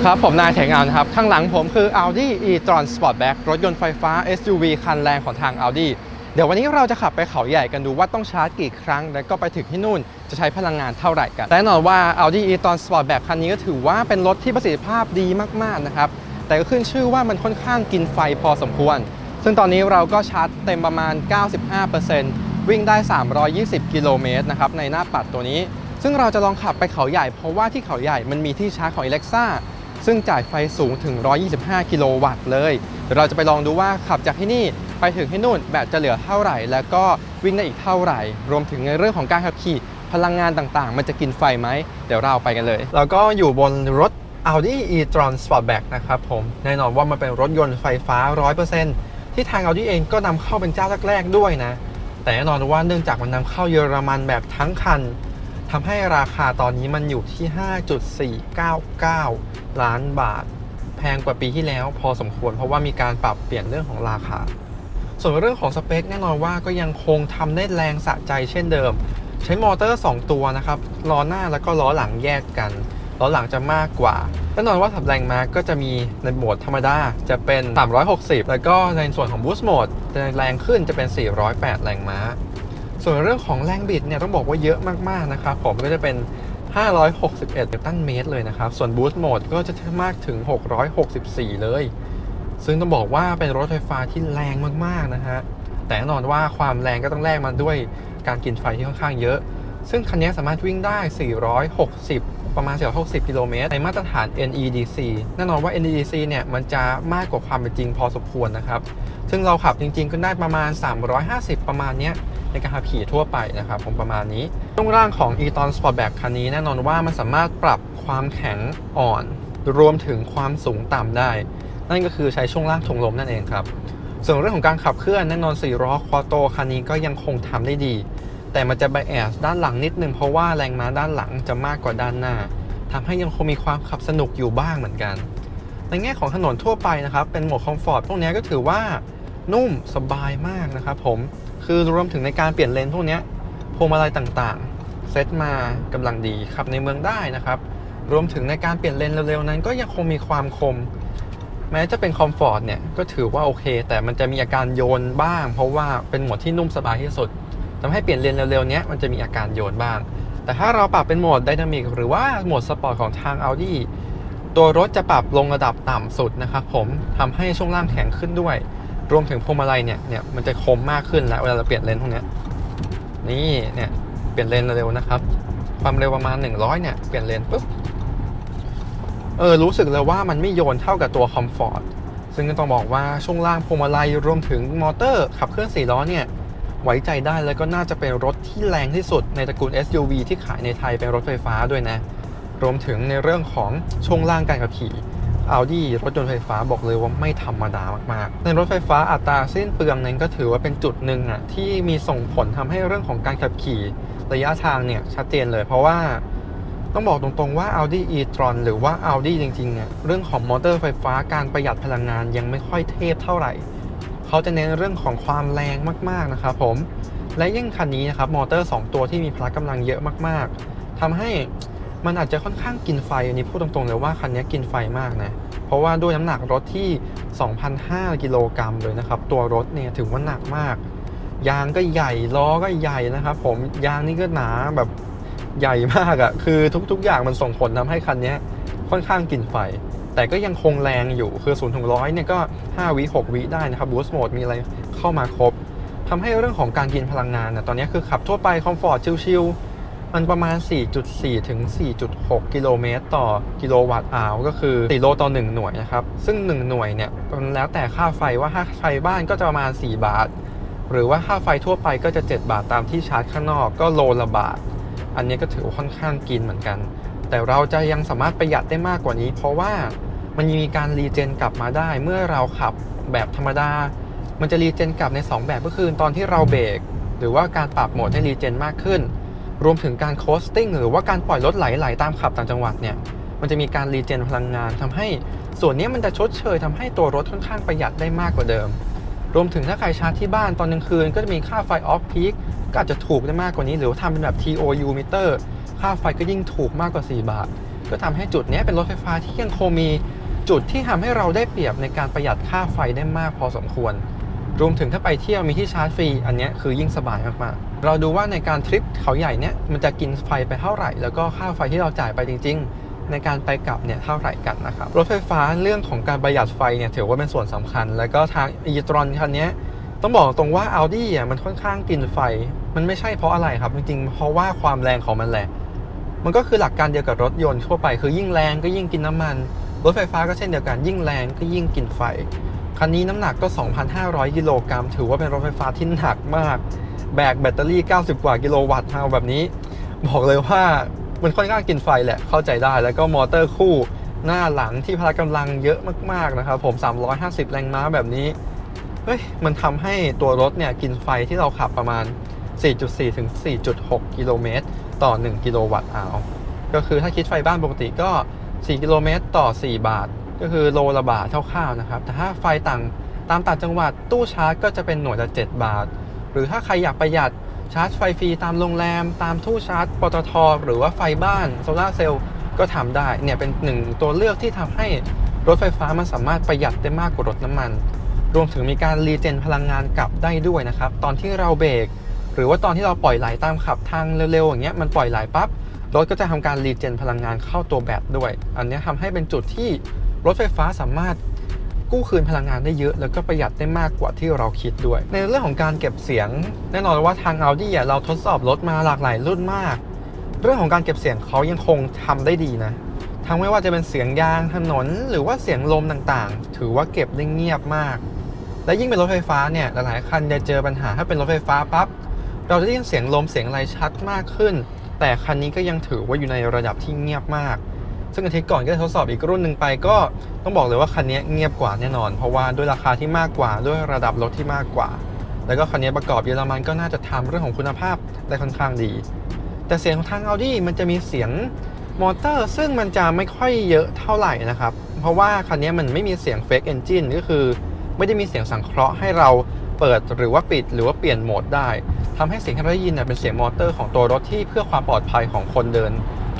ดีครับ ผมนายแถงเอานะครับ ข้างหลังผมคือ Audi e-tron Sportback รถยนต์ไฟฟ้า SUV คันแรงของทาง Audi เดี๋ยววันนี้เราจะขับไปเขาใหญ่กันดูว่าต้องชาร์จกี่ครั้ง แล้วก็ไปถึงที่นู่นจะใช้พลังงานเท่าไหร่กันแน่นอนว่า Audi e-tron Sportback คันนี้ก็ถือว่าเป็นรถที่ประสิทธิภาพดีมากๆนะครับ แต่ก็ขึ้นชื่อว่ามันค่อนข้างกินไฟพอสมควร ซึ่งตอนนี้เราก็ชาร์จเต็มประมาณ 95%วิ่งได้ 320 กิโลเมตรนะครับในหน้าปัดตัวนี้ซึ่งเราจะลองขับไปเขาใหญ่เพราะว่าที่เขาใหญ่มันมีที่ชาร์จของ Alexa ซึ่งจ่ายไฟสูงถึง 125 กิโลวัตต์เลยเดี๋ยวเราจะไปลองดูว่าขับจากที่นี่ไปถึงที่นู่นแบตจะเหลือเท่าไหร่ แล้วก็วิ่งได้อีกเท่าไหร่ รวมถึงในเรื่องของการขับขี่พลังงานต่างๆ มันจะกินไฟไหม เดี๋ยวเราไปกันเลย แล้วก็อยู่บนรถ Audi e-tron Sportback นะครับผม แน่นอนว่ามันเป็นรถยนต์ไฟฟ้า 100%ที่ทาง Audi เองก็นำเข้าเป็นเจ้าแรกๆด้วยนะ แต่แน่นอนว่าเนื่องจากมันนำเข้าเยอรมันแบบทั้งคัน ทำให้ราคาตอนนี้มันอยู่ที่ 5.499 ล้านบาท แพงกว่าปีที่แล้วพอสมควรเพราะว่ามีการปรับเปลี่ยนเรื่องของราคา ส่วนเรื่องของสเปคแน่นอนว่าก็ยังคงทำได้แรงสะใจเช่นเดิม ใช้มอเตอร์ 2 ตัวนะครับล้อหน้าแล้วก็ล้อหลังแยกกันล้อหลังจะมากกว่าแน่นอนว่าสับแรงมาก็จะมีในโหมดธรรมดาจะเป็น 360 แล้วก็ในส่วนของ Boost Mode จะแรงขึ้นจะเป็น 408 แรงม้า ส่วนเรื่องของแรงบิดเนี่ยต้องบอกว่าเยอะมากๆนะครับผมก็จะเป็น 561นิวตันเมตรเลยนะครับ ส่วน Boost Mode ก็จะมากถึง 664 เลย ซึ่งต้องบอกว่าเป็นรถไฟฟ้าที่แรงมากๆนะฮะ แต่แน่นอนว่าความแรงก็ต้องแลกมาด้วยการกินไฟที่ค่อนข้างเยอะ ซึ่งคันนี้สามารถวิ่งได้ 460 ประมาณ 460 กิโลเมตร ในมาตรฐาน NEDC แน่นอนว่า NEDC เนี่ยมันจะมากกว่าความเป็นจริงพอสมควรนะครับ ซึ่งเราขับจริงๆก็ได้ประมาณ 350 ประมาณเนี้ย ในการขับขี่ทั่วไปนะครับผมประมาณนี้ช่วงล่างของ e-tron Sportback คันนี้แน่นอนว่ามันสามารถปรับความแข็งอ่อน รวมถึงความสูงต่ำได้ นั่นก็คือใช้ช่วงล่างทงลมนั่นเองครับส่วนเรื่องของการขับเคลื่อนแน่นอน4ล้อควอโตคันนี้ก็ยังคงทำได้ดี แต่มันจะไบแอสด้านหลังนิดนึงเพราะว่าแรงม้าด้านหลังจะมากกว่าด้านหน้าทำให้ยังคงมีความขับสนุกอยู่บ้างเหมือนกัน ในแง่ของถนนทั่วไปนะครับ เป็นโหมดคอมฟอร์ตพวกนี้ก็ถือว่านุ่มสบายมากนะครับผม คือรวมถึงในการเปลี่ยนเลนพวกนี้พวงมาลัยต่างๆ เซตมากำลังดีขับในเมืองได้นะครับ รวมถึงในการเปลี่ยนเลนเร็วๆนั้นก็ยังคงมีความคม แม้จะเป็นคอมฟอร์ตเนี่ยก็ถือว่าโอเค แต่มันจะมีอาการโยนบ้าง เพราะว่าเป็นโหมดที่นุ่มสบายที่สุดทำให้เปลี่ยนเลนเร็วๆนี้มันจะมีอาการโยนบ้าง แต่ถ้าเราปรับเป็นโหมดไดนามิกหรือว่าโหมดสปอร์ตของทาง Audi ตัวรถจะปรับลงระดับต่ำสุดนะครับผมทำให้ช่วงล่างแข็งขึ้นด้วย รวมถึงพวงมาลัยเนี่ยเนี่ยมันจะคมมากขึ้นแล้วเวลาเราเปลี่ยนเลนพวกนี้นี่เนี่ยเปลี่ยนเลนเร็วๆนะครับ ความเร็วประมาณ 100 เนี่ยเปลี่ยนเลนปุ๊บเออรู้สึกเลยว่ามันไม่โยนเท่ากับตัวคอมฟอร์ตซึ่งก็ต้องบอกว่าช่วงล่างพวงมาลัยรวมถึงมอเตอร์ขับเคลื่อน4ล้อเนี่ยไว้ใจได้แล้วก็น่าจะเป็นรถที่แรงที่สุดในตระกูล SUV ที่ขายในไทยเป็นรถไฟฟ้าด้วยนะ รวมถึงในเรื่องของช่วงล่างการขับขี่ Audi รถยนต์ไฟฟ้าบอกเลยว่าไม่ธรรมดามากๆ ในรถไฟฟ้าอัตราสิ้นเปลืองนั้นก็ถือว่าเป็นจุดหนึ่งอะที่มีส่งผลทำให้เรื่องของการขับขี่ระยะทางเนี่ยชัดเจนเลย เพราะว่าต้องบอกตรงๆว่า Audi e-tron หรือว่า Audi จริงๆเนี่ยเรื่องของมอเตอร์ไฟฟ้าการประหยัดพลังงานยังไม่ค่อยเทพเท่าไหร่ เขาจะเน้นเรื่องของความแรงมากๆนะครับผมและยิ่งคันนี้นะครับมอเตอร์ 2 ตัวที่มีพละกำลังเยอะมากๆทำให้ มันอาจจะค่อนข้างกินไฟอันนี้พูดตรงๆเลยว่าคันนี้กินไฟมากนะเพราะว่าด้วยน้ำหนักรถที่ 2,500 กิโลกรัมเลยนะครับ ตัวรถเนี่ยถือว่าหนักมาก ยางก็ใหญ่ล้อก็ใหญ่นะครับ ผมยางนี่ก็หนาแบบใหญ่มากอะ่ะคือทุกๆ อย่างมันส่งผลทำให้คันนี้ค่อนข้างกินไฟ แต่ก็ยังคงแรงอยู่คือ0ูนย์ถึงร้อยเนี่ยก็ 5 วิ6วิได้นะครับบูสต์โหมดมีอะไรเข้ามาครบทำให้เรื่องของการกินพลังงานนะตอนนี้คือขับทั่วไปคอมฟอร์ตชิลๆ มันประมาณ 4.4 ถึง 4.6 กิโลเมตร ต่อกิโลวัตต์อาวก็คือ 4 โลต่อ 1 หน่วยนะครับ ซึ่ง 1 หน่วยเนี่ยมันแล้วแต่ค่าไฟว่าค่าไฟบ้านก็จะประมาณ 4 บาท หรือว่าค่าไฟทั่วไปก็จะ 7 บาทตามที่ชาร์จข้างนอกก็โลละบาท อันนี้ก็ถือว่าค่อนข้างกินเหมือนกัน แต่เราจะยังสามารถประหยัดได้มากกว่านี้ เพราะว่ามันยังมีการรีเจนกลับมาได้เมื่อเราขับแบบธรรมดา มันจะรีเจนกลับใน 2 แบบก็คือตอนที่เราเบรกหรือว่าการปรับโหมดให้รีเจนมากขึ้น รวมถึงการโคสติ้งหรือว่าการปล่อยรถไหลๆตามขับต่างจังหวัดเนี่ยมันจะมีการรีเจนพลังงานทำให้ส่วนนี้มันจะชดเชยทำให้ตัวรถค่อนข้างประหยัดได้มากกว่าเดิม รวมถึงถ้าใครชาร์จที่บ้านตอนกลางคืน ก็จะมีค่าไฟออฟพีคก็อาจจะถูกได้มากกว่านี้ หรือว่าทำเป็นแบบ TOU มิเตอร์ค่าไฟก็ยิ่งถูกมากกว่า 4 บาท ก็ทำให้จุดนี้เป็นรถไฟฟ้าที่ยังคงมีจุดที่ทำให้เราได้เปรียบในการประหยัดค่าไฟได้มากพอสมควร รวมถึงถ้าไปเที่ยวมีที่ชาร์จฟรี อันนี้คือยิ่งสบายมากๆ เราดูว่าในการทริปเขาใหญ่เนี้ยมันจะกินไฟไปเท่าไหร่ แล้วก็ค่าไฟที่เราจ่ายไปจริง ๆ ในการไปกลับเนี่ยเท่าไหร่กันนะครับ รถไฟฟ้าเรื่องของการประหยัดไฟเนี่ยถือว่าเป็นส่วนสำคัญ แล้วก็ทาง e-tron คันนี้ต้องบอกตรงว่า Audi อะมันค่อนข้างกินไฟ มันไม่ใช่เพราะอะไรครับจริงๆ เพราะว่าความแรงของมันแหละ มันก็คือหลักการเดียวกับรถยนต์ทั่วไป คือยิ่งแรงก็ยิ่งกินน้ำมัน รถไฟฟ้าก็เช่นเดียวกันยิ่งแรงก็ยิ่งกินไฟ คันนี้น้ำหนักก็ 2,500 กิโลกรัมถือว่าเป็นรถไฟฟ้าที่หนักมาก แบกแบตเตอรี่ 90 กว่ากิโลวัตต์มาแบบนี้ บอกเลยว่ามันค่อนข้างกินไฟแหละเข้าใจได้ แล้วก็มอเตอร์คู่หน้าหลังที่พละกำลังเยอะมากๆนะครับผม 350 แรงม้าแบบนี้เฮ้ยมันทำให้ตัวรถเนี่ยกินไฟที่เราขับประมาณ 4.4 ถึง 4.6 กิโลเมตรต่อ 1 กิโลวัตต์อาวก็คือถ้าคิดไฟบ้านปกติก็ 4 กิโลเมตรต่อ 4 บาท ก็คือโลละบาทคร่าวๆนะครับ แต่ถ้าไฟต่างตามต่างจังหวัดตู้ชาร์จก็จะเป็นหน่วยละ 7 บาท หรือถ้าใครอยากประหยัดชาร์จไฟฟรีตามโรงแรม ตามตู้ชาร์จปตทหรือว่าไฟบ้านโซลาเซลล์ก็ทำได้เนี่ยเป็นหนึ่งตัวเลือกที่ทำให้รถไฟฟ้ามันสามารถประหยัดได้มากกว่ารถน้ำมัน รวมถึงมีการรีเจนพลังงานกลับได้ด้วยนะครับ ตอนที่เราเบรกหรือว่าตอนที่เราปล่อยไหลตามขับทางเร็วๆอย่างเงี้ยมันปล่อยไหลปั๊บรถก็จะทำการรีเจนพลังงานเข้าตัวแบตด้วย อันนี้ยทำให้เป็นจุดที่ รถไฟฟ้าสามารถกู้คืนพลังงานได้เยอะ แล้วก็ประหยัดได้มากกว่าที่เราคิดด้วย ในเรื่องของการเก็บเสียง แน่นอนว่าทาง Audi อะเราทดสอบรถมาหลากหลายรุ่นมาก เรื่องของการเก็บเสียงเขายังคงทำได้ดีนะ ทั้งไม่ว่าจะเป็นเสียงยางถนน หรือว่าเสียงลมต่างๆ ถือว่าเก็บได้เงียบมาก และยิ่งเป็นรถไฟฟ้าเนี่ยหลายๆคันจะเจอปัญหาถ้าเป็นรถไฟฟ้าปั๊บเราจะได้ยินเสียงลมเสียงอะไรชัดมากขึ้น แต่คันนี้ก็ยังถือว่าอยู่ในระดับที่เงียบมาก ซึ่งอาทิตย์ก่อนก็ได้ทดสอบอีกรุ่นหนึ่งไปก็ต้องบอกเลยว่าคันนี้เงียบกว่าแน่นอน เพราะว่าด้วยราคาที่มากกว่าด้วยระดับรถที่มากกว่า แล้วก็คันนี้ประกอบเยอรมันก็น่าจะทำเรื่องของคุณภาพได้ค่อนข้างดี แต่เสียงของทาง Audi มันจะมีเสียงมอเตอร์ ซึ่งมันจะไม่ค่อยเยอะเท่าไหร่นะครับ เพราะว่าคันนี้มันไม่มีเสียง fake engine ก็คือ ไม่ได้มีเสียงสังเคราะห์ให้เราเปิดหรือว่าปิดหรือว่าเปลี่ยนโหมดได้ทำให้เสียงที่เราได้ยินเป็นเสียงมอเตอร์ของตัวรถที่เพื่อความปลอดภัยของคนเดิน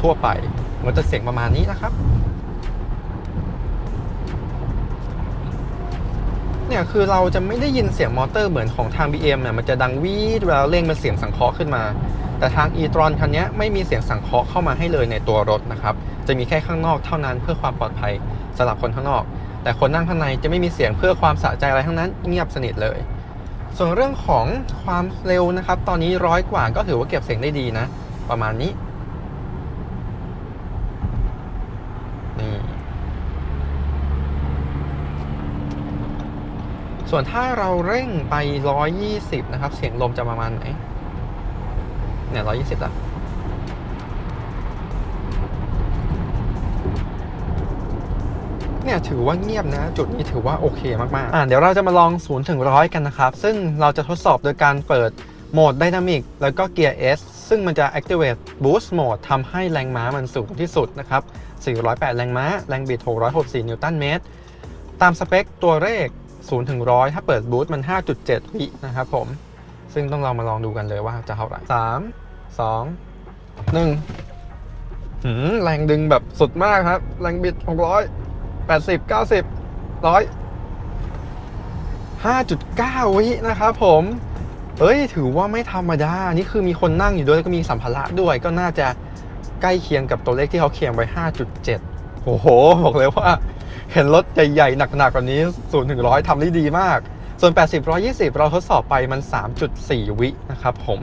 ทั่วไป มันจะเสียงประมาณนี้นะครับ เนี่ยคือเราจะไม่ได้ยินเสียงมอเตอร์เหมือนของทาง BM เนี่ยมันจะดังวีดเวลาเร่งมันเสียงสังเคราะห์ขึ้นมา แต่ทาง e-tron คันนี้ไม่มีเสียงสังเคราะห์เข้ามาให้เลยในตัวรถนะครับ จะมีแค่ข้างนอกเท่านั้นเพื่อความปลอดภัยสำหรับคนข้างนอก แต่คนนั่งข้างในจะไม่มีเสียงเพื่อความสะใจอะไรทั้งนั้น เงียบสนิทเลยส่วนเรื่องของความเร็วนะครับ ตอนนี้ร้อยกว่าก็ถือว่าเก็บเสียงได้ดีนะ ประมาณนี้ ส่วนถ้าเราเร่งไป 120 นะครับ เสียงลมจะประมาณไหน เนี่ย 120ละเนี่ยถือว่าเงียบนะ จุดนี้ถือว่าโอเคมากๆ อ่าเดี๋ยวเราจะมาลอง0ถึง100กันนะครับ ซึ่งเราจะทดสอบโดยการเปิดโหมด Dynamic แล้วก็เกียร์ S ซึ่งมันจะ activate boost mode ทำให้แรงม้ามันสูงที่สุดนะครับ 408 แรงม้า แรงบิด 664 นิวตันเมตร ตามสเปคตัวเลข 0ถึง100 ถ้าเปิดบูตมัน 5.7 วินะครับผม ซึ่งต้องเรามาลองดูกันเลยว่าจะเท่าไหร่3 2 1หืมแรงดึงแบบสุดมากครับ แรงบิด 600 80 90 100 5.9 วินะครับผมเอ้ย ถือว่าไม่ธรรมดา นี่คือมีคนนั่งอยู่ด้วยแล้วก็มีสัมภาระด้วย ก็น่าจะใกล้เคียงกับตัวเลขที่เขาเคียงไว้ 5.7 โอ้โห บอกเลยว่า เห็นรถใหญ่ๆหนักๆกว่านี้0ถึงร้อยทำได้ดีมาก ส่วน 80 120 เราทดสอบไปมัน 3.4 วินะครับผม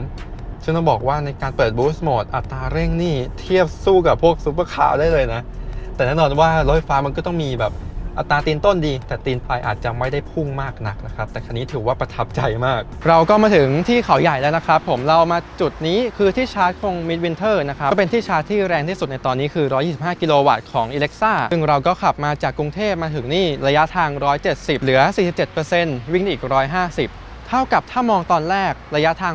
ซึ่งต้องบอกว่าในการเปิดบูสต์โหมดอัตราเร่งนี่เทียบสู้กับพวกซูเปอร์คาร์ได้เลยนะ แต่แน่นอนว่ารถไฟฟ้ามันก็ต้องมีแบบ อัตราตีนต้นดี แต่ตีนปลายอาจจะไม่ได้พุ่งมากนักนะครับ แต่คันนี้ถือว่าประทับใจมาก เราก็มาถึงที่เขาใหญ่แล้วนะครับ ผมเรามาจุดนี้คือที่ชาร์จของ Midwinter นะครับ ก็เป็นที่ชาร์จที่แรงที่สุดในตอนนี้คือ 125 กิโลวัตต์ของ Alexa ซึ่งเราก็ขับมาจากกรุงเทพมาถึงนี่ระยะทาง 170 เหลือ 47%วิ่งอีก 150 เท่ากับถ้ามองตอนแรกระยะทาง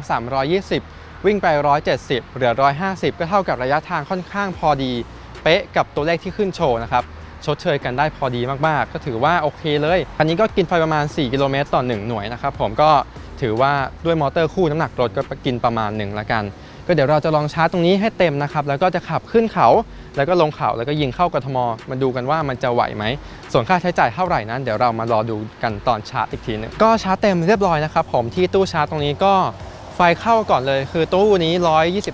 320วิ่งไป 170 เหลือ 150 ก็เท่ากับระยะทางค่อนข้างพอดี เป๊ะกับตัวเลขที่ขึ้นโชว์นะครับ ชดเชยกันได้พอดีมากๆ ก็ถือว่าโอเคเลยคันนี้ก็กินไฟประมาณ 4 กิโลเมตรต่อ 1 หน่วยนะครับผมก็ถือว่าด้วยมอเตอร์คู่น้ำหนักรถก็กินประมาณหนึ่งละกัน ก็เดี๋ยวเราจะลองชาร์จตรงนี้ให้เต็มนะครับแล้วก็จะขับขึ้นเขา แล้วก็ลงเขาแล้วก็ยิงเข้ากทมมาดูกันว่ามันจะไหวไหม ส่วนค่าใช้จ่ายเท่าไหร่นั้น เดี๋ยวเรามารอดูกันตอนชาร์จอีกทีหนึงก็ชาร์จเต็มเรียบร้อยนะครับผมที่ตู้ชาร์จตรงนี้ก็ไฟเข้าก่อนเลย คือตู้นี้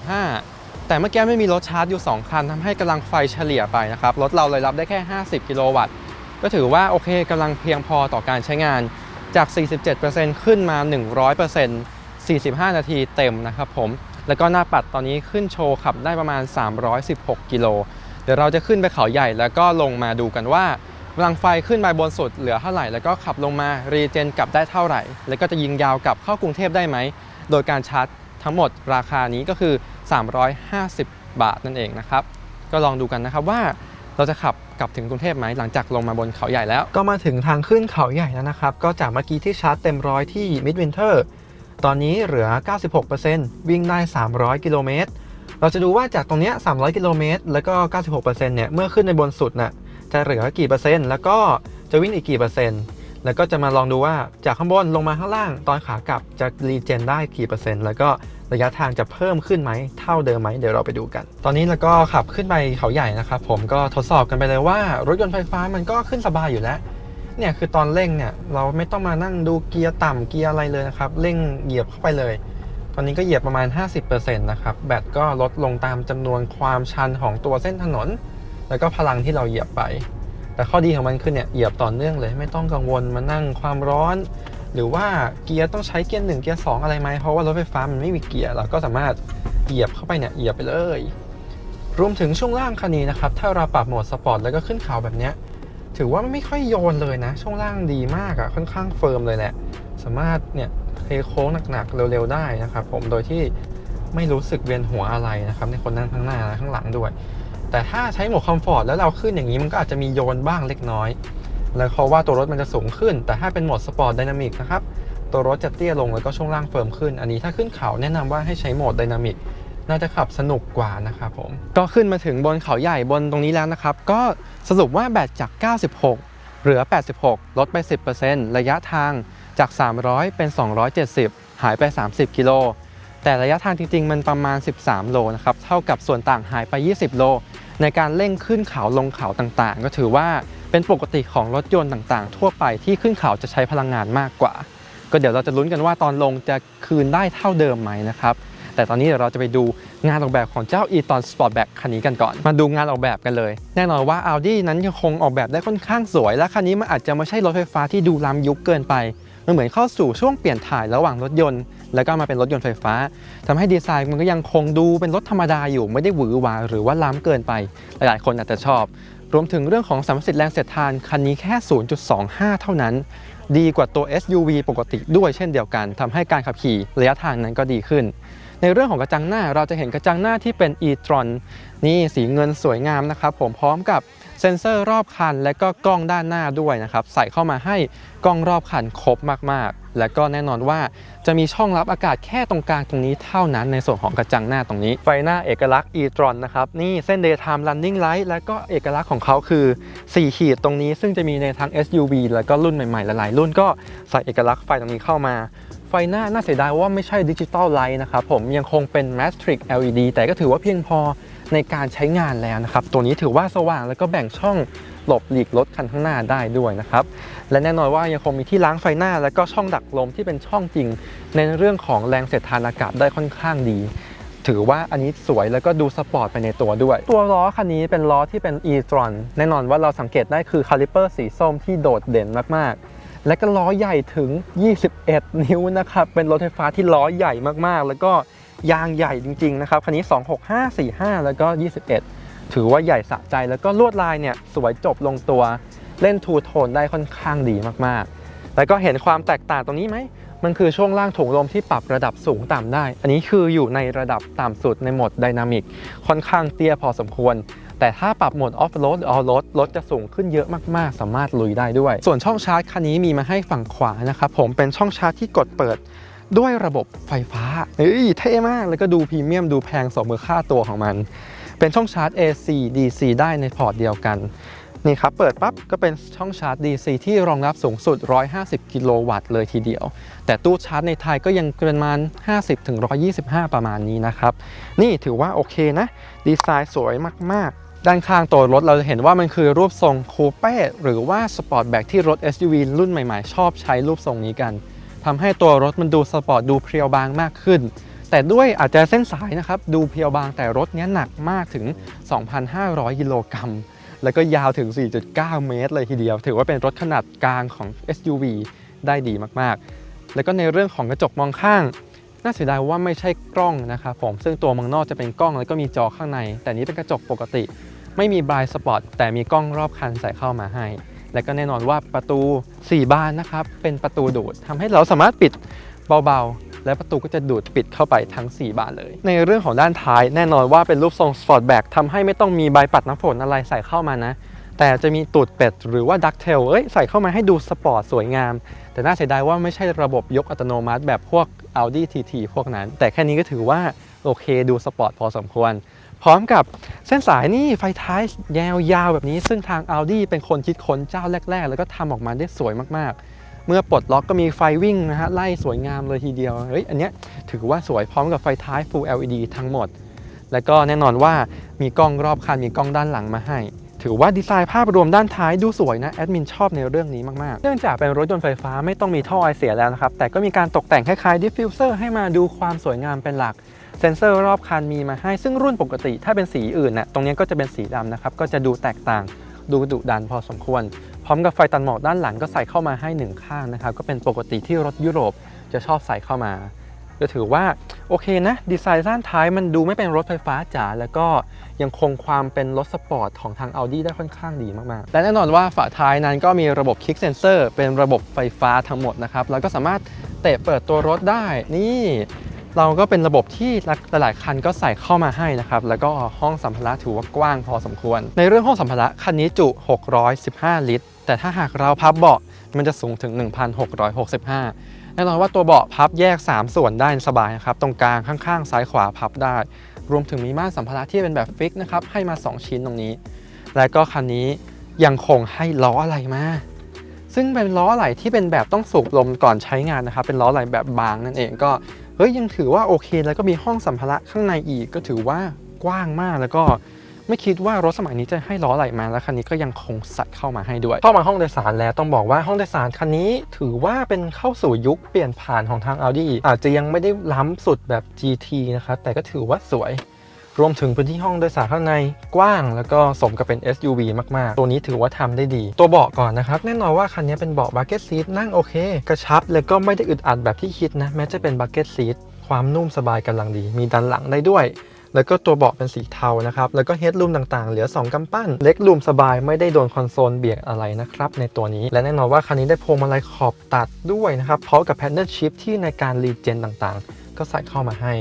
125 แต่เมื่อกี้ไม่มีรถชาร์จอยู่ 2 คันทำให้กำลังไฟเฉลี่ยไปนะครับ รถเราเลยรับได้แค่ 50 กิโลวัตต์ ก็ถือว่าโอเคกำลังเพียงพอต่อการใช้งานจาก 47%ขึ้นมา 100% 45 นาทีเต็มนะครับผม แล้วก็หน้าปัดตอนนี้ขึ้นโชว์ขับได้ประมาณ 316 กิโล เดี๋ยวเราจะขึ้นไปเขาใหญ่แล้วก็ลงมาดูกันว่ากำลังไฟขึ้นไปบนสุดเหลือเท่าไหร่ แล้วก็ขับลงมารีเจนกลับได้เท่าไหร่ แล้วก็จะยิงยาวกลับเข้ากรุงเทพได้ไหม โดยการชาร์จทั้งหมดราคานี้ก็คือ 350 บาทนั่นเองนะครับ ก็ลองดูกันนะครับว่าเราจะขับกลับถึงกรุงเทพไหมหลังจากลงมาบนเขาใหญ่แล้ว ก็มาถึงทางขึ้นเขาใหญ่แล้วนะครับ ก็จากเมื่อกี้ที่ชาร์จเต็มร้อยที่มิดวินเทอร์ตอนนี้เหลือ 96%วิ่งได้ 300 กิโลเมตร เราจะดูว่าจากตรงนี้ 300 กิโลเมตร แล้วก็ 96%เนี่ย เมื่อขึ้นในบนสุดน่ะ จะเหลือกี่เปอร์เซ็นต์ แล้วก็จะวิ่งอีกกี่เปอร์เซ็นต์ แล้วก็จะมาลองดูว่าจากข้างบนลงมาข้างล่างตอนขากลับจะรีเจนได้กี่เปอร์เซ็นต์ แล้วก็ ระยะทางจะเพิ่มขึ้นไหมเท่าเดิมไหมเดี๋ยวเราไปดูกัน ตอนนี้เราก็ขับขึ้นไปเขาใหญ่นะครับผมก็ทดสอบกันไปเลยว่ารถยนต์ไฟฟ้ามันก็ขึ้นสบายอยู่แล้วเนี่ยคือตอนเร่งเนี่ยเราไม่ต้องมานั่งดูเกียร์ต่ำเกียร์อะไรเลยนะครับเร่งเหยียบเข้าไปเลย ตอนนี้ก็เหยียบประมาณ 50%นะครับแบตก็ลดลงตามจำนวนความชันของตัวเส้นถนน แล้วก็พลังที่เราเหยียบไป แต่ข้อดีของมันคือเนี่ยเหยียบต่อเนื่องเลย ไม่ต้องกังวลมานั่งความร้อน หรือว่าเกียร์ต้องใช้เกียร์หนึ่งเกียร์สองอะไรไหมเพราะว่ารถไฟฟ้ามันไม่มีเกียร์เราก็สามารถเหยียบเข้าไปเนี่ยเหยียบไปเลย รวมถึงช่วงล่างคันนี้นะครับถ้าเราปรับโหมดสปอร์ตแล้วก็ขึ้นเขาแบบเนี้ยถือว่าไม่ค่อยโยนเลยนะ ช่วงล่างดีมากอะค่อนข้างเฟิร์มเลยแหละสามารถเนี่ยเทโค้งหนักๆเร็วๆได้นะครับผมโดยที่ไม่รู้สึกเวียนหัวอะไรนะครับในคนนั่งข้างหน้าและข้างหลังด้วย แต่ถ้าใช้โหมดคอมฟอร์ตแล้วเราขึ้นอย่างนี้มันก็อาจจะมีโยนบ้างเล็กน้อย แล้วเพราะว่าตัวรถมันจะสูงขึ้น แต่ถ้าเป็นโหมดสปอร์ตไดนามิกนะครับ ตัวรถจะเตี้ยลงแล้วก็ช่วงล่างเฟิร์มขึ้น อันนี้ถ้าขึ้นเขาแนะนำว่าให้ใช้โหมดไดนามิกน่าจะขับสนุกกว่านะครับผม ก็ขึ้นมาถึงบนเขาใหญ่บนตรงนี้แล้วนะครับ ก็สรุปว่าแบตจาก 96 เหลือ 86 ลดไป 10%ระยะทางจาก 300 เป็น 270 หายไป 30 กิโล แต่ระยะทางจริง ๆ มันประมาณ 13 โลนะครับ เท่ากับส่วนต่างหายไป 20 โล ในการเร่งขึ้นเขาลงเขาต่างๆ ก็ถือว่า เป็นปกติของรถยนต์ต่างๆ ทั่วไปที่ขึ้นเขาจะใช้พลังงานมากกว่า ก็เดี๋ยวเราจะลุ้นกันว่าตอนลงจะคืนได้เท่าเดิมไหมนะครับ แต่ตอนนี้เดี๋ยวเราจะไปดูงานออกแบบของเจ้า e-tron Sportback คันนี้กันก่อน มาดูงานออกแบบกันเลย แน่นอนว่า Audi นั้นยังคงออกแบบได้ค่อนข้างสวย และคันนี้มันอาจจะไม่ใช่รถไฟฟ้าที่ดูล้ำยุคเกินไปมันเหมือนเข้าสู่ช่วงเปลี่ยนถ่ายระหว่างรถยนต์ แล้วก็มาเป็นรถยนต์ไฟฟ้าทำให้ดีไซน์มันก็ยังคงดูเป็นรถธรรมดาอยู่ไม่ได้หวือหวาหรือว่าล้ำเกินไป หลายๆ คนอาจจะชอบ รวมถึงเรื่องของสัมประสิทธิ์แรงเสียดทานคันนี้แค่ 0.25 เท่านั้น ดีกว่าตัว SUV ปกติด้วยเช่นเดียวกันทำให้การขับขี่ระยะทางนั้นก็ดีขึ้น ในเรื่องของกระจังหน้าเราจะเห็นกระจังหน้าที่เป็น e-tron นี่สีเงินสวยงามนะครับผมพร้อมกับ เซ็นเซอร์รอบคัน และก็กล้องด้านหน้าด้วยนะครับ ใส่เข้ามาให้กล้องรอบคันครบมากๆ และก็แน่นอนว่าจะมีช่องรับอากาศแค่ตรงกลางตรงนี้เท่านั้นในส่วนของกระจังหน้าตรงนี้ ไฟหน้าเอกลักษณ์ e-tron นะครับ นี่เส้น daytime running light และก็เอกลักษณ์ของเขาคือ 4 ขีดตรงนี้ ซึ่งจะมีในทั้ง SUV แล้วก็รุ่นใหม่ๆหลายๆรุ่นก็ใส่เอกลักษณ์ไฟตรงนี้เข้ามาไฟหน้าน่าเสียดายว่าไม่ใช่ดิจิตอลไลท์นะครับผมยังคงเป็น Matrix LED แต่ก็ถือว่าเพียงพอ ในการใช้งานแล้วนะครับ ตัวนี้ถือว่าสว่างแล้วก็แบ่งช่องหลบหลีกรถคันข้างหน้าได้ด้วยนะครับ และแน่นอนว่ายังคงมีที่ล้างไฟหน้า แล้วก็ช่องดักลมที่เป็นช่องจริง ในเรื่องของแรงเสียดทานอากาศได้ค่อนข้างดี ถือว่าอันนี้สวยแล้วก็ดูสปอร์ตไปในตัวด้วย ตัวล้อคันนี้เป็นล้อที่เป็น e-tron แน่นอนว่าเราสังเกตได้คือคาลิเปอร์สีส้มที่โดดเด่นมากๆและก็ล้อใหญ่ถึง 21 นิ้วนะครับ เป็นรถไฟฟ้าที่ล้อใหญ่มากๆ แล้วก็ ยางใหญ่จริงๆนะครับคันนี้ 265 45 แล้วก็ 21 ถือว่าใหญ่สะใจแล้วก็ลวดลายเนี่ยสวยจบลงตัวเล่นทูโทนได้ค่อนข้างดีมากๆ แล้วก็เห็นความแตกต่างตรงนี้ไหม มันคือช่วงล่างถุงลมที่ปรับระดับสูงต่ำได้ อันนี้คืออยู่ในระดับต่ำสุดในโหมดไดนามิกค่อนข้างเตี้ยพอสมควร แต่ถ้าปรับโหมดออฟโรดหรือออโรดรถจะสูงขึ้นเยอะมากๆ สามารถลุยได้ด้วย ส่วนช่องชาร์จคันนี้มีมาให้ฝั่งขวานะครับผมเป็นช่องชาร์จที่กดเปิด ด้วยระบบไฟฟ้าเฮ้ยเท่มาก แล้วก็ดูพรีเมียมดูแพงสมมือค่าตัวของมัน เป็นช่องชาร์จ AC DC ได้ในพอร์ตเดียวกัน นี่ครับ เปิดปั๊บก็เป็นช่องชาร์จ DC ที่รองรับสูงสุด 150 กิโลวัตต์เลยทีเดียว แต่ตู้ชาร์จในไทยก็ยังประมาณ 50-125 ประมาณนี้นะครับ นี่ถือว่าโอเคนะ ดีไซน์สวยมาก ๆด้านข้างตัวรถเราจะเห็นว่ามันคือรูปทรงคูเป้หรือว่าสปอร์ตแบ็กที่รถ SUV รุ่นใหม่ๆ ชอบใช้รูปทรงนี้กัน ทำให้ตัวรถมันดูสปอร์ตดูเพรียวบางมากขึ้น แต่ด้วยอาจจะเส้นสายนะครับ ดูเพรียวบางแต่รถเนี้ยหนักมากถึง 2,500กิโลกรัมแล้วก็ยาวถึง 4.9 เมตรเลยทีเดียว ถือว่าเป็นรถขนาดกลางของ SUV ได้ดีมากๆ แล้วก็ในเรื่องของกระจกมองข้าง น่าเสียดายว่าไม่ใช่กล้องนะครับผม ซึ่งตัวมังนอกจะเป็นกล้องแล้วก็มีจอข้างใน แต่นี้เป็นกระจกปกติ ไม่มีบายสปอตแต่มีกล้องรอบคันใส่เข้ามาให้ และก็แน่นอนว่าประตู 4 บานนะครับ เป็นประตูดูดทำให้เราสามารถปิดเบาๆ และประตูก็จะดูดปิดเข้าไปทั้ง 4 บานเลย ในเรื่องของด้านท้ายแน่นอนว่าเป็นรูปทรงสปอร์ตแบ็กทำให้ไม่ต้องมีใบปัดน้ำฝนอะไรใส่เข้ามานะ แต่จะมีตูดเป็ดหรือว่าดักเทลเอ้ยใส่เข้ามาให้ดูสปอร์ตสวยงาม แต่น่าเสียดายว่าไม่ใช่ระบบยกอัตโนมัติแบบพวก Audi TT พวกนั้น แต่แค่นี้ก็ถือว่าโอเคดูสปอร์ตพอสมควร พร้อมกับเส้นสายนี่ไฟท้ายแยาวแบบนี้ ซึ่งทาง Audi เป็นคนคิดค้นเจ้าแรก ๆ แล้วก็ทำออกมาได้สวยมากๆ เมื่อปลดล็อกก็มีไฟวิ่งนะฮะไล่สวยงามเลยทีเดียวเฮ้ยอันเนี้ยถือว่าสวยพร้อมกับไฟท้าย Full LED ทั้งหมด แล้วก็แน่นอนว่ามีกล้องรอบคันมีกล้องด้านหลังมาให้ถือว่าดีไซน์ภาพรวมด้านท้ายดูสวยนะแอดมินชอบในเรื่องนี้มาก ๆ เนื่องจากเป็นรถยนต์ไฟฟ้าไม่ต้องมีท่อไอเสียแล้วนะครับ แต่ก็มีการตกแต่งคล้ายๆดิฟฟิวเซอร์ให้มาดูความสวยงามเป็นหลัก เซ็นเซอร์รอบคันมีมาให้ซึ่งรุ่นปกติ ถ้าเป็นสีอื่นนะ่ะตรงนี้ก็จะเป็นสีดำนะครับ ก็จะดูแตกต่างดูดุดันพอสมควร พร้อมกับไฟตัดหมอกด้านหลังก็ใส่เข้ามาให้หนึ่งข้างนะครับ ก็เป็นปกติที่รถยุโรปจะชอบใส่เข้ามาก็ถือว่าโอเคนะ ดีไซน์ด้านท้ายมันดูไม่เป็นรถไฟฟ้าจ๋าแล้วก็ยังคงความเป็นรถสปอร์ตของทาง Audi ได้ค่อนข้างดีมากๆ และแน่นอนว่าฝาท้ายนั้นก็มีระบบคลิกเซนเซอร์เป็นระบบไฟฟ้าทั้งหมดนะครับ แล้วก็สามารถเตะเปิดตัวรถได้นี่ เราก็เป็นระบบที่หลายๆคันก็ใส่เข้ามาให้นะครับ แล้วก็ห้องสัมภาระถือว่ากว้างพอสมควร ในเรื่องห้องสัมภาระคันนี้จุ 615 ลิตร แต่ถ้าหากเราพับเบาะมันจะสูงถึง 1,665 แน่นอนว่าตัวเบาะพับแยก 3 ส่วนได้สบายนะครับ ตรงกลางข้างๆ ซ้ายขวาพับได้ รวมถึงมีม่านสัมภาระที่เป็นแบบฟิกนะครับ ให้มา 2 ชิ้นตรงนี้ และก็คันนี้ยังคงให้ล้ออะไรมาซึ่งเป็นล้อไหล่ที่เป็นแบบต้องสูบลมก่อนใช้งานนะครับ เป็นล้อไหล่แบบบางนั่นเองก็ เฮ้ยยังถือว่าโอเคแล้วก็มีห้องสัมภาระข้างในอีกก็ถือว่ากว้างมากแล้วก็ไม่คิดว่ารถสมัยนี้จะให้ล้อไหลมาแล้วคันนี้ก็ยังคงสัดเข้ามาให้ด้วย เข้ามาห้องโดยสารแล้วต้องบอกว่าห้องโดยสารคันนี้ถือว่าเป็นเข้าสู่ยุคเปลี่ยนผ่านของทาง Audi อาจจะยังไม่ได้ล้ำสุดแบบ GT นะครับแต่ก็ถือว่าสวย รวมถึงพื้นที่ห้องโดยสารข้างในกว้าง แล้วก็สมกับเป็น SUV มากๆ ตัวนี้ถือว่าทำได้ดี ตัวเบาะก่อนนะครับ แน่นอนว่าคันนี้เป็นเบาะ bucket seat นั่งโอเค กระชับ แล้วก็ไม่ได้อึดอัดแบบที่คิดนะ แม้จะเป็น bucket seat ความนุ่มสบายกำลังดี มีดันหลังได้ด้วยแล้วก็ตัวเบาะเป็นสีเทานะครับ แล้วก็เฮดรูมต่างๆ เหลือ 2กำปั้น เล็กรูมสบายไม่ได้โดนคอนโซลเบียดอะไรนะครับ ในตัวนี้ และแน่นอนว่าคันนี้ได้พวงมาลัยขอบตัดด้วยนะครับ พร้อมกับแพนเน l ชิพที่ในการรีเจนต่างๆ ก็ใส่เข้ามาให้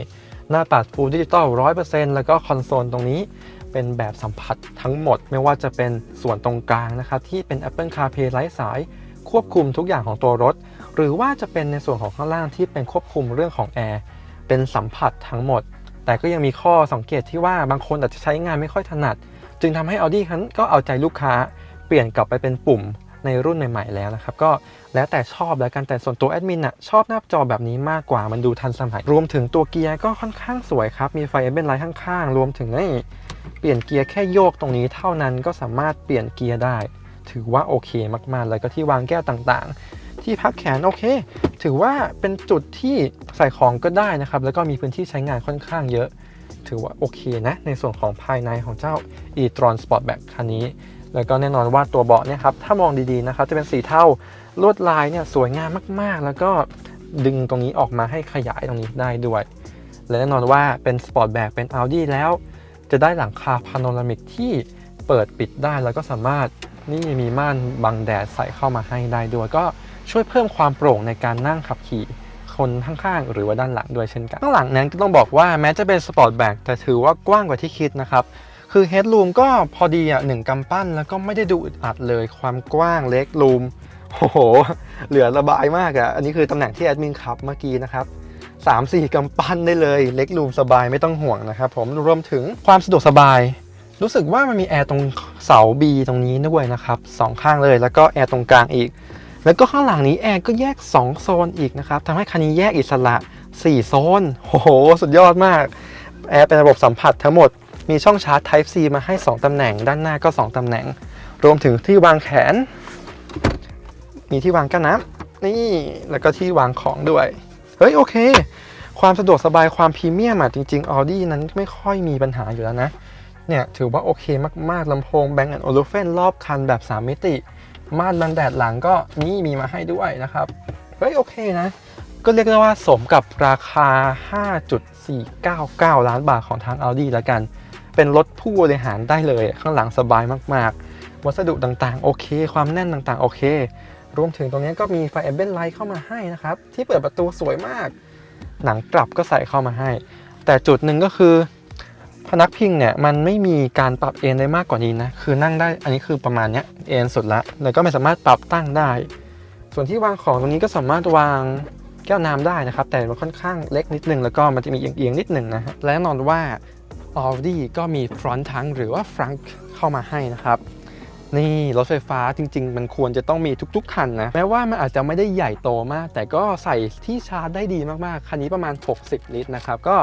หน้าปัด Full Digital 100%แล้วก็คอนโซลตรงนี้เป็นแบบสัมผัสทั้งหมด ไม่ว่าจะเป็นส่วนตรงกลางนะครับที่เป็น Apple CarPlay ไร้สาย ควบคุมทุกอย่างของตัวรถ หรือว่าจะเป็นในส่วนของข้างล่างที่เป็นควบคุมเรื่องของแอร์เป็นสัมผัสทั้งหมด แต่ก็ยังมีข้อสังเกตที่ว่าบางคนอาจจะใช้งานไม่ค่อยถนัด จึงทำให้ Audi คันก็เอาใจลูกค้า เปลี่ยนกลับไปเป็นปุ่มในรุ่นใหม่ ๆ แล้วนะครับ ก็ แล้วแต่ชอบแล้วกันแต่ส่วนตัวแอดมินอะชอบหน้าจอแบบนี้มากกว่ามันดูทันสมัย รวมถึงตัวเกียร์ก็ค่อนข้างสวยครับ มีไฟเอเบนไลท์ข้างๆ รวมถึงไอ้เปลี่ยนเกียร์แค่โยกตรงนี้เท่านั้นก็สามารถเปลี่ยนเกียร์ได้ ถือว่าโอเคมากๆ แล้วก็ที่วางแก้วต่างๆ ที่พักแขนโอเค ถือว่าเป็นจุดที่ใส่ของก็ได้นะครับ แล้วก็มีพื้นที่ใช้งานค่อนข้างเยอะ ถือว่าโอเคนะ ในส่วนของภายในของเจ้า e-tron Sportback คันนี้ แล้วก็แน่นอนว่าตัวเบาะเนี่ยครับถ้ามองดีๆนะครับจะเป็นสีเทา ลวดลายเนี่ยสวยงามมากๆ แล้วก็ดึงตรงนี้ออกมาให้ขยายตรงนี้ได้ด้วย และแน่นอนว่าเป็น Sportback เป็น Audi แล้ว จะได้หลังคาพาโนรามิกที่เปิดปิดได้แล้วก็สามารถนี่มีม่านบังแดดใส่เข้ามาให้ได้ด้วย ก็ช่วยเพิ่มความโปร่งในการนั่งขับขี่คนข้างๆ หรือว่าด้านหลังด้วยเช่นกันข้างหลังนั้นก็ต้องบอกว่าแม้จะเป็นสปอร์ตแบ็กแต่ถือว่ากว้างกว่าที่คิดนะครับ คือเฮดรูมก็พอดีอะหนึ่งกำปั้นแล้วก็ไม่ได้ดูอึดอัดเลย ความกว้างเล็กรูม โอ้โห เหลือระบายมากอะอันนี้คือตำแหน่งที่แอดมินขับเมื่อกี้นะครับ3 4กำปั้นได้เลยเล็กรูมสบายไม่ต้องห่วงนะครับผมรวมถึงความสะดวกสบาย รู้สึกว่ามันมีแอร์ตรงเสา B ตรงนี้ด้วยนะครับสองข้างเลยแล้วก็แอร์ตรงกลางอีก แล้วก็ข้างหลังนี้แอร์ก็แยก 2 โซนอีกนะครับทำให้คันนี้แยกอิสระ 4 โซนโอ้โห สุดยอดมาก แอร์เป็นระบบสัมผัสทั้งหมดมีช่องชาร์จ Type C มาให้ 2ตำแหน่ง ด้านหน้าก็ 2ตำแหน่ง รวมถึงที่วางแขน มีที่วางแก้วน้ำนี่แล้วก็ที่วางของด้วย เฮ้ยโอเค ความสะดวกสบายความพรีเมียมอะจริงๆ Audi นั้นไม่ค่อยมีปัญหาอยู่แล้วนะ เนี่ยถือว่าโอเคมากๆลำโพง Bang Olufsen รอบคันแบบ 3 มิติ ม่านบังแดดหลังก็นี่มีมาให้ด้วยนะครับ เฮ้ยโอเคนะ ก็เรียกได้ว่าสมกับราคา 5.499 ล้านบาทของทาง Audi แล้วกัน เป็นรถผู้บริหารได้เลยข้างหลังสบายมากๆวัสดุต่างๆ โอเค ความแน่นต่างๆ โอเค รวมถึงตรงนี้ก็มีไฟ a m b i e n t light เข้ามาให้นะครับ ที่เปิดประตูสวยมาก หนังกลับก็ใส่เข้ามาให้ แต่จุดหนึ่งก็คือ พนักพิงเนี่ยมันไม่มีการปรับเอนได้มากกว่านี้นะ คือนั่งได้อันนี้คือประมาณเนี้ยเอนสุดละแล้วก็ไม่สามารถปรับตั้งได้ ส่วนที่วางของตรงนี้ก็สามารถวางแก้วน้ำได้นะครับ แต่มันค่อนข้างเล็กนิดนึง แล้วก็มันจะมีเอียงๆนิดนึงนะและแน่นอนว่า Audi ก็มี front tank หรือว่า frunk เข้ามาให้นะครับ นี่รถไฟฟ้าจริง ๆ มันควรจะต้องมีทุก ๆ คันนะ แม้ว่ามันอาจจะไม่ได้ใหญ่โตมาก แต่ก็ใส่ที่ชาร์จได้ดีมากๆ คันนี้ประมาณ 60 ลิตรนะครับ ก็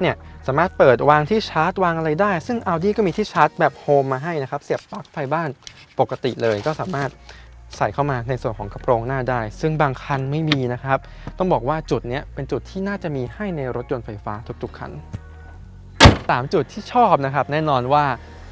เนี่ยสามารถเปิดวางที่ชาร์จวางอะไรได้ ซึ่ง Audi ก็มีที่ชาร์จแบบโฮมมาให้นะครับ เสียบปลั๊กไฟบ้านปกติเลยก็สามารถใส่เข้ามาในส่วนของกระโปรงหน้าได้ ซึ่งบางคันไม่มีนะครับ ต้องบอกว่าจุดนี้เป็นจุดที่น่าจะมีให้ในรถยนต์ไฟฟ้าทุกๆคันสามจุดที่ชอบนะครับ แน่นอนว่า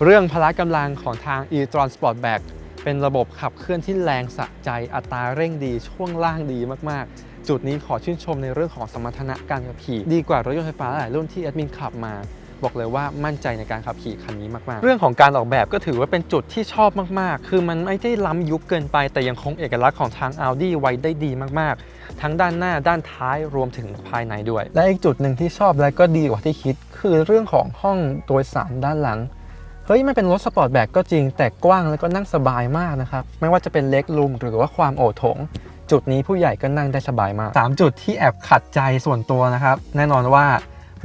เรื่องพละกำลังของทาง e-tron Sportback เป็นระบบขับเคลื่อนที่แรงสะใจอัตราเร่งดีช่วงล่างดีมากๆ จุดนี้ขอชื่นชมในเรื่องของสมรรถนะการขับขี่ ดีกว่ารถยนต์ไฟฟ้าหลายรุ่นที่แอดมินขับมา บอกเลยว่ามั่นใจในการขับขี่คันนี้มากๆ เรื่องของการออกแบบก็ถือว่าเป็นจุดที่ชอบมากๆ คือมันไม่ได้ล้ำยุคเกินไป แต่ยังคงเอกลักษณ์ของทาง Audi ไว้ได้ดีมากๆ ทั้งด้านหน้าด้านท้ายรวมถึงภายในด้วย และอีกจุดหนึ่งที่ชอบและก็ดีกว่าที่คิด คือเรื่องของห้องโดยสารด้านหลัง เฮ้ยมันเป็นรถสปอร์ตแบ็กก็จริง แต่กว้างแล้วก็นั่งสบายมากนะครับ ไม่ว่าจะเป็นเล็กรูมหรือว่าความโอโถง จุดนี้ผู้ใหญ่ก็นั่งได้สบายมาก 3 จุดที่แอบขัดใจส่วนตัวนะครับ แน่นอนว่า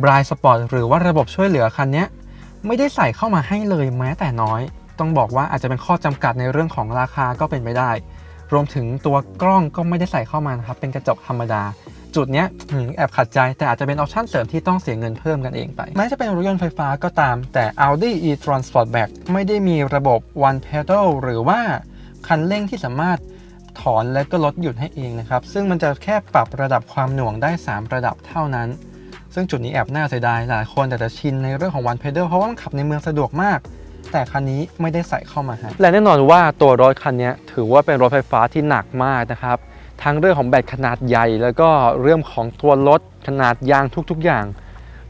b r i สปอร์ตหรือว่าระบบช่วยเหลือคันนี้ไม่ได้ใส่เข้ามาให้เลยแม้แต่น้อย ต้องบอกว่าอาจจะเป็นข้อจำกัดในเรื่องของราคาก็เป็นไปได้ รวมถึงตัวกล้องก็ไม่ได้ใส่เข้ามานะครับเป็นกระจกธรรมดา จุดเนี้ยอืมแอบขัดใจแต่อาจจะเป็นออปชั่นเสริมที่ต้องเสียเงินเพิ่มกันเองไปแม้จะเป็นรถยนต์ไฟฟ้าก็ตาม แต่ Audi e-tron Sportback ไม่ได้มีระบบ one pedal หรือว่าคันเร่งที่สามารถถอนและก็ลดหยุดให้เองนะครับ ซึ่งมันจะแค่ปรับระดับความหน่วงได้ 3 ระดับเท่านั้น ซึ่งจุดนี้แอบน่าเสียดายหลายคนแต่จะชินในเรื่องของ one pedal เพราะว่ามันขับในเมืองสะดวกมาก แต่คันนี้ไม่ได้ใส่เข้ามาให้และแน่นอนว่าตัวรถคันนี้ถือว่าเป็นรถไฟฟ้าที่หนักมากนะครับ ทั้งเรื่องของแบตขนาดใหญ่ แล้วก็เรื่องของตัวรถขนาดยางทุกๆอย่าง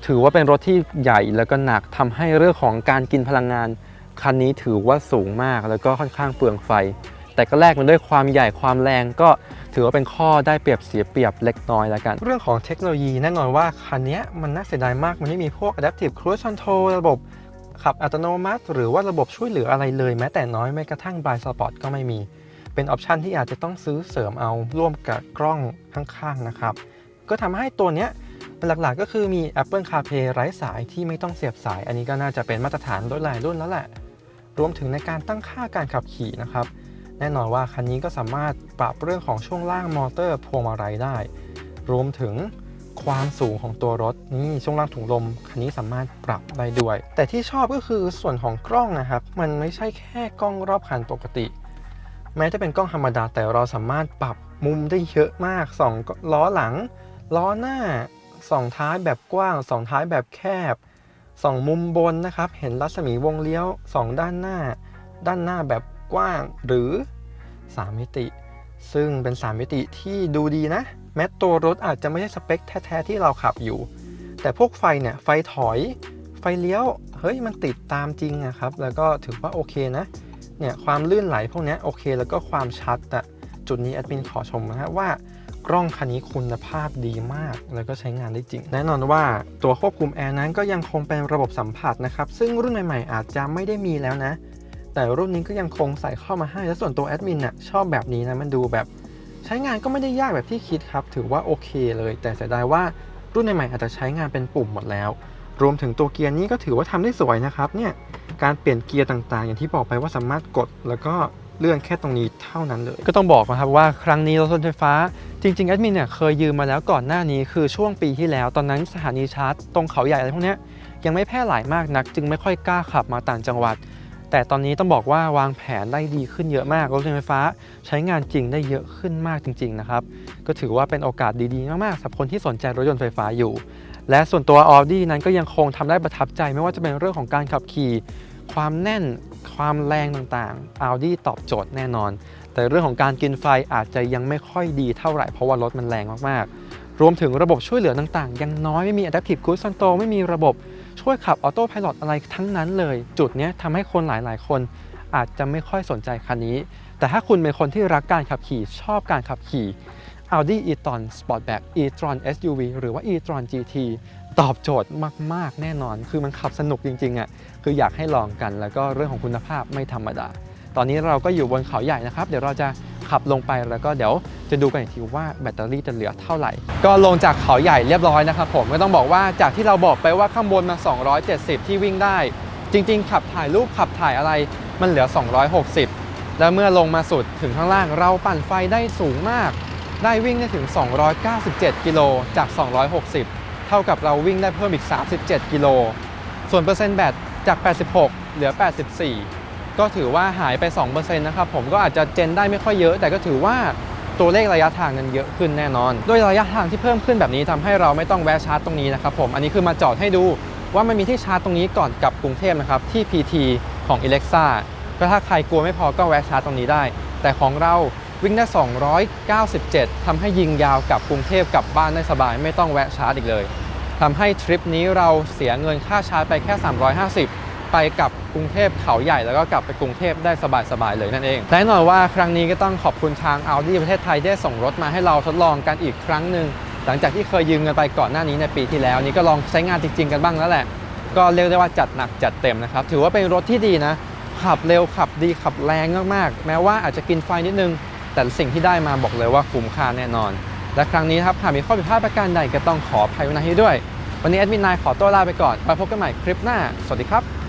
ถือว่าเป็นรถที่ใหญ่แล้วก็หนักทำให้เรื่องของการกินพลังงาน คันนี้ถือว่าสูงมากแล้วก็ค่อนข้างเปลืองไฟ แต่ก็แลกมันด้วยความใหญ่ความแรงก็ถือว่าเป็นข้อได้เปรียบเสียเปรียบเล็กน้อยแล้วกัน เรื่องของเทคโนโลยีแน่นอนว่าคันนี้มันน่าเสียดายมาก มันไม่มีพวก adaptive cruise control ระบบขับอัตโนมัติ หรือว่าระบบช่วยเหลืออะไรเลยแม้แต่น้อยแม้กระทั่ง blind spot ก็ไม่มี เป็นออปชันที่อาจจะต้องซื้อเสริมเอาร่วมกับกล้องข้างๆนะครับ ก็ทำให้ตัวเนี้ยหลักๆก็คือมี Apple CarPlay ไร้สายที่ไม่ต้องเสียบสาย อันนี้ก็น่าจะเป็นมาตรฐานรถหลายรุ่นแล้วแหละ รวมถึงในการตั้งค่าการขับขี่นะครับ แน่นอนว่าคันนี้ก็สามารถปรับเรื่องของช่วงล่างมอเตอร์พวงมาลัยได้ รวมถึงความสูงของตัวรถนี่ช่วงล่างถุงลมคันนี้สามารถปรับได้ด้วย แต่ที่ชอบก็คือส่วนของกล้องนะครับ มันไม่ใช่แค่กล้องรอบคันปกติ แม้จะเป็นกล้องธรรมดาแต่เราสามารถปรับมุมได้เยอะมากสองล้อหลัง ล้อหน้าสองท้ายแบบกว้างสองท้ายแบบแคบสองมุมบนนะครับ เห็นรัศมีวงเลี้ยวสองด้านหน้า ด้านหน้าแบบกว้างหรือ 3 มิติ ซึ่งเป็น 3 มิติที่ดูดีนะ แม้ตัวรถอาจจะไม่ใช่สเปคแท้ๆที่เราขับอยู่ แต่พวกไฟเนี่ย ไฟถอย ไฟเลี้ยว เฮ้ยมันติดตามจริงนะครับ แล้วก็ถือว่าโอเคนะ เนี่ยความลื่นไหลพวกนี้โอเค แล้วก็ความชัดอะจุดนี้แอดมินขอชมนะฮะว่ากล้องคันนี้คุณภาพดีมาก แล้วก็ใช้งานได้จริง แน่นอนว่าตัวควบคุมแอร์นั้นก็ยังคงเป็นระบบสัมผัสนะครับ ซึ่งรุ่นใหม่ๆ อาจจะไม่ได้มีแล้วนะ แต่รุ่นนี้ก็ยังคงใส่เข้ามาให้ และส่วนตัวแอดมินน่ะชอบแบบนี้นะ มันดูแบบ ใช้งานก็ไม่ได้ยากแบบที่คิดครับ ถือว่าโอเคเลย แต่เสียดายว่ารุ่นใหม่ๆอาจจะใช้งานเป็นปุ่มหมดแล้ว รวมถึงตัวเกียร์นี้ก็ถือว่าทำได้สวยนะครับเนี่ยการเปลี่ยนเกียร์ต่างๆ อย่างที่บอกไปว่าสามารถกดแล้วก็เลื่อนแค่ตรงนี้เท่านั้นเลย ก็ต้องบอกนะครับว่าครั้งนี้รถยนต์ไฟฟ้า จริงๆแอดมินเนี่ยเคยยืมมาแล้วก่อนหน้านี้คือช่วงปีที่แล้ว ตอนนั้นสถานีชาร์จตรงเขาใหญ่อะไรพวกเนี้ยยังไม่แพร่หลายมากนัก จึงไม่ค่อยกล้าขับมาต่างจังหวัด แต่ตอนนี้ต้องบอกว่าวางแผนได้ดีขึ้นเยอะมากรถยนต์ไฟฟ้า ใช้งานจริงได้เยอะขึ้นมากจริง ๆนะครับ ก็ถือว่าเป็นโอกาสดีๆมากๆสำหรับคนที่สนใจรถยนต์ไฟฟ้าอยู่ และส่วนตัว Audi นั้นก็ยังคงทำได้ประทับใจไม่ว่าจะเป็นเรื่องของการขับขี่ความแน่นความแรงต่างๆ Audi ตอบโจทย์แน่นอน แต่เรื่องของการกินไฟอาจจะยังไม่ค่อยดีเท่าไหร่เพราะว่ารถมันแรงมากๆ รวมถึงระบบช่วยเหลือต่างๆ ยังน้อยไม่มี Adaptive Cruise Control ไม่มีระบบช่วยขับ Auto Pilot อะไรทั้งนั้นเลย จุดนี้ทำให้คนหลายๆ คนอาจจะไม่ค่อยสนใจคันนี้ แต่ถ้าคุณเป็นคนที่รักการขับขี่ชอบการขับขี่ Audi e-tron Sportback e-tron SUV หรือว่า e-tron GT ตอบโจทย์มาก ๆ แน่นอน คือมันขับสนุกจริง ๆอะ คืออยากให้ลองกัน แล้วก็เรื่องของคุณภาพไม่ธรรมดา ตอนนี้เราก็อยู่บนเขาใหญ่นะครับ เดี๋ยวเราจะขับลงไปแล้วก็เดี๋ยวจะดูกันอีกทีว่าแบตเตอรี่จะเหลือเท่าไหร่ ก็ลงจากเขาใหญ่เรียบร้อยนะครับผมก็ต้องบอกว่าจากที่เราบอกไปว่าข้างบนมา 270 ที่วิ่งได้ จริง ๆ ขับถ่ายรูปขับถ่ายอะไรมันเหลือ 260 แล้วเมื่อลงมาสุดถึงข้างล่างเราปั่นไฟได้สูงมาก ได้วิ่งได้ถึง 297 กิโลจาก 260 เท่ากับเราวิ่งได้เพิ่มอีก 37 กิโล ส่วนเปอร์เซ็นต์แบตจาก 86 เหลือ 84 ก็ถือว่าหายไป 2%นะครับ ผมก็อาจจะเจนได้ไม่ค่อยเยอะ แต่ก็ถือว่าตัวเลขระยะทางนั้นเยอะขึ้นแน่นอน โดยระยะทางที่เพิ่มขึ้นแบบนี้ทำให้เราไม่ต้องแวะชาร์จตรงนี้นะครับผม อันนี้คือมาจอดให้ดูว่ามันมีที่ชาร์จตรงนี้ก่อนกลับกรุงเทพนะครับที่ PT ของ Alexa ก็ถ้าใครกลัวไม่พอก็แวะชาร์จตรงนี้ได้ แต่ของเรา วิ่งได้ 297ทำให้ยิงยาวกลับกรุงเทพกลับบ้านได้สบาย ไม่ต้องแวะชาร์จอีกเลยทำให้ทริปนี้เราเสียเงินค่าชาร์จไปแค่ 350ไปกับกรุงเทพเขาใหญ่แล้วก็กลับไปกรุงเทพได้สบายๆเลยนั่นเองแน่นอนว่าครั้งนี้ก็ต้องขอบคุณทาง Audi ประเทศไทยได้ส่งรถมาให้เราทดลองกันอีกครั้งหนึ่งหลังจากที่เคยยืมกันไปก่อนหน้านี้ในปีที่แล้ว นี่ก็ลองใช้งานจริง ๆ กันบ้างแล้วแหละ ก็เรียกได้ว่าจัดหนักจัดเต็มนะครับ ถือว่าเป็นรถที่ดีนะ ขับเร็วขับดีขับแรงมากๆ แม้ว่าอาจจะกินไฟนิดนึง แต่สิ่งที่ได้มาบอกเลยว่าคุ้มค่าแน่นอน และครั้งนี้ครับหากมีข้อผิดพลาดประการใดก็ต้องขออภัยไว้ณที่ด้วย วันนี้แอดมินนายขอตัวลาไปก่อนไปพบกันใหม่คลิปหน้า สวัสดีครับ